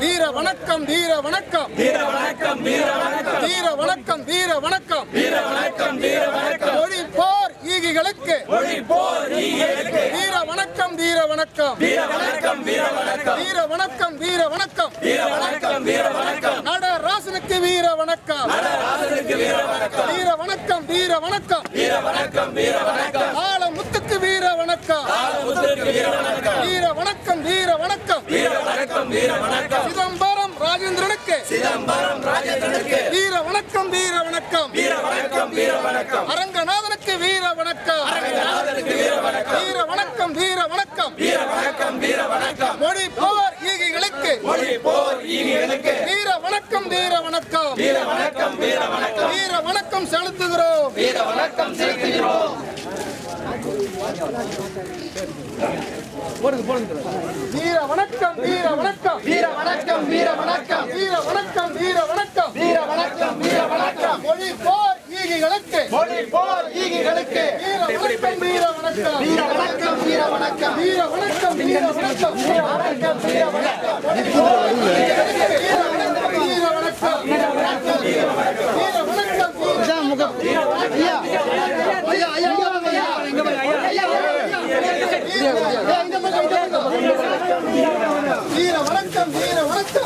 வீர வணக்கம் வீர வணக்கம் வீர வணக்கம் வீர வணக்கம் வீர வணக்கம் வீர வணக்கம் வீர வணக்கம் வீர வணக்கம் மொழி போர் ஈகிகளுக்கு மொழி போர் ஈகளுக்கு வீர வணக்கம் வீர வணக்கம் வீர வணக்கம் வீர வணக்கம் வீர வணக்கம் வீர வணக்கம் வீர வணக்கம் வீர வணக்கம் நடராசனுக்கு வீர வணக்கம் நடராசனுக்கு வீர வணக்கம் வீர வணக்கம் வீர வணக்கம் வீர வணக்கம் வீர வணக்கம் ஆலமுத்துக்கு வீர வணக்கம் ஆலமுத்திற்கு வீர வணக்கம் வீர வணக்கம் வீர வணக்கம் வீர வணக்கம் வீர வணக்கம். சிதம்பரம் ராஜேந்திரனுக்கு. சிதம்பரம் ராஜேந்திரனுக்கு. வீர வணக்கம் வீர வணக்கம். வீர வணக்கம் வீர வணக்கம். அரங்கநாதனுக்கு வீர வணக்கம். அரங்கநாதனுக்கு வீர வணக்கம். வீர வணக்கம் வீர வணக்கம். வீர வணக்கம் வீர வணக்கம். மொழி போர் ஈகிகளுக்கு. மொழி போர் ஈகளுக்கு வீர வணக்கம் வீர வணக்கம். வீர வணக்கம் வீர வணக்கம். வீர வணக்கம் செலுத்துகிறோம். வீர வணக்கம் செலுத்துகிறோம். வீர வணக்கம் வீர வணக்கம். வீர வணக்கம் வீர வணக்கம். வீர வணக்கம் வீர வணக்கம். வீர வணக்கம் வீர வணக்கம். மொழி போர் ஈகிகளுக்கு. மொழி போர் வணக்கம் வீர வணக்கம் வீர வணக்கம். வீர வணக்கம் வீர வணக்கம். வீர வணக்கம் வீர வணக்கம். வீர வணக்கம் வீர வணக்கம் வீர வணக்கம் வீர வணக்கம் வீர வணக்கம் வீர வணக்கம் வீர வணக்கம்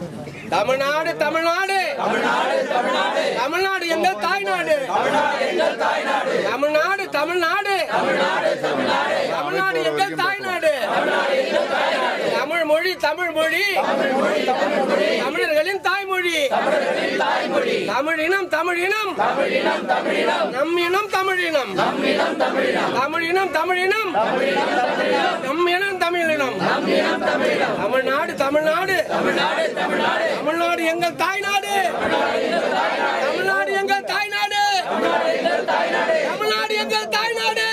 தமிழ்நாடு தமிழ்நாடு. தமிழ்நாடு தமிழ்நாடு எங்கள் தாய்நாடு. தமிழ்நாடு தமிழ்நாடு. தமிழ்நாடு எங்கள் தாய்நாடு. தமிழ் மொழி தமிழ் மொழி. தமிழர்களின் தாய்மொழி. தமிழ் தமிழினம் தமிழினம் தமிழினம் நம் இனம் தமிழினம் தமிழ் தமிழினம் தமிழினம் தமிழினம் நம் இனம் தமிழினம் நம்மினம் தமிழினம் தமிழ்நாடு தமிழ்நாடு. தமிழ்நாடு தமிழ்நாடு. தமிழ்நாடு எங்கள் தாய்நாடு. தமிழ்நாடு எங்கள் தாய்நாடு. தமிழ்நாடு எங்கள் தாய்நாடு.